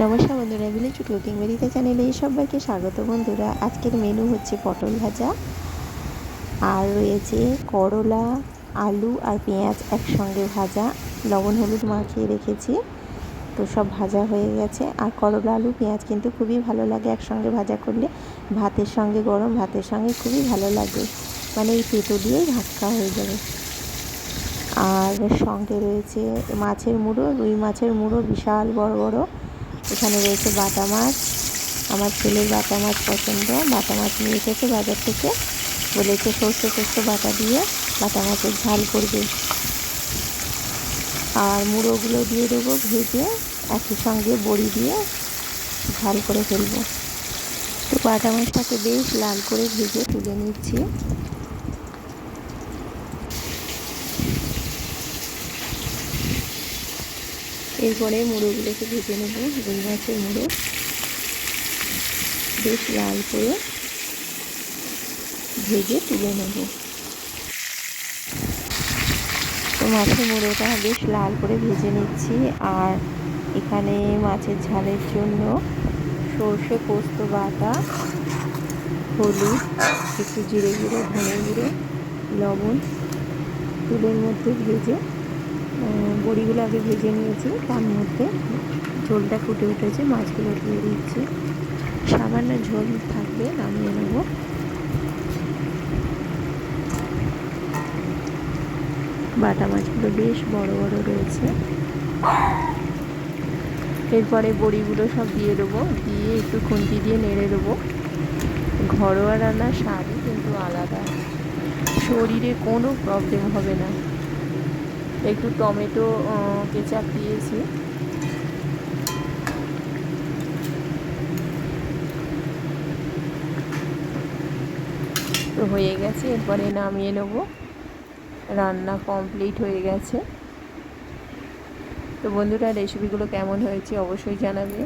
নমস্কার বন্ধুরা village cooking বেরিতে চ্যানেলে সবাইকে স্বাগত বন্ধুরা। আজকের মেনু হচ্ছে পটল ভাজা, আর রয়েছে করলা, আলু আর পেঁয়াজ একসঙ্গে ভাজা। লবণ, হলুদ মাখিয়ে রেখেছি, তো সব ভাজা হয়ে গেছে। আর করলা, আলু, পেঁয়াজ কিন্তু খুবই ভালো লাগে একসঙ্গে ভাজা করলে। ভাতের সঙ্গে গরম, ভাতের সঙ্গে খুবই ভালো লাগে। মানে এই পেটো দিয়েই ভাত হয়ে যাবে। আর সঙ্গে রয়েছে মাছের মুড়ো, রুই মাছের মুড়ো বিশাল বড় বড়। এখানে রয়েছে বাটা মাছ। আমার ছেলের বাটা মাছ পছন্দ। বাটা মাছ নিয়ে এসেছে বাজার থেকে। বলেছে সর্ষে সর্ষে বাটা দিয়ে বাটা মাছের ঝাল করবে। আর মুড়োগুলো দিয়ে দেবো ভেজে, একই সঙ্গে বড়ি দিয়ে ঝাল করে ফেলব। তো বাটা মাছটাকে বেশ লাল করে ভেজে তুলে নিচ্ছি। এরপরে মুড়োগুলোকে ভেজে নেব, রুই মাছের মুড়ো, বেশ লাল করে ভেজে তুলে নেব। তো মাছের মুড়োটা বেশ লাল করে ভেজে নিচ্ছি, আর এখানে মাছের ঝালের জন্য সর্ষে পোস্ত বাটা, হলুদ, একটু জিরে গুঁড়ো, ধনে গুঁড়ো, লবণ তুলের মধ্যে ভেজে বড়িগুলো আগে ভেজে নিয়েছি। তার মধ্যে ঝোলটা ফুটে উঠেছে, মাছগুলো দিয়ে দিচ্ছি। সামান্য ঝোল থাকবে, নামিয়ে নেব। বাটা মাছগুলো বেশ বড় বড় রয়েছে। এরপরে বড়িগুলো সব দিয়ে দেবো। দিয়ে একটু খুন্তি দিয়ে নেড়ে দেবো। ঘরোয়া রান্নার স্বাদই কিন্তু আলাদা। শরীরে কোনো প্রবলেম হবে না। একটু টমেটো কেচাপ দিয়েছি। তো হয়ে গেছে, এরপরে নামিয়ে নেব। রান্না কমপ্লিট হয়ে গেছে। তো বন্ধুরা, রেসিপিগুলো কেমন হয়েছে অবশ্যই জানাবে।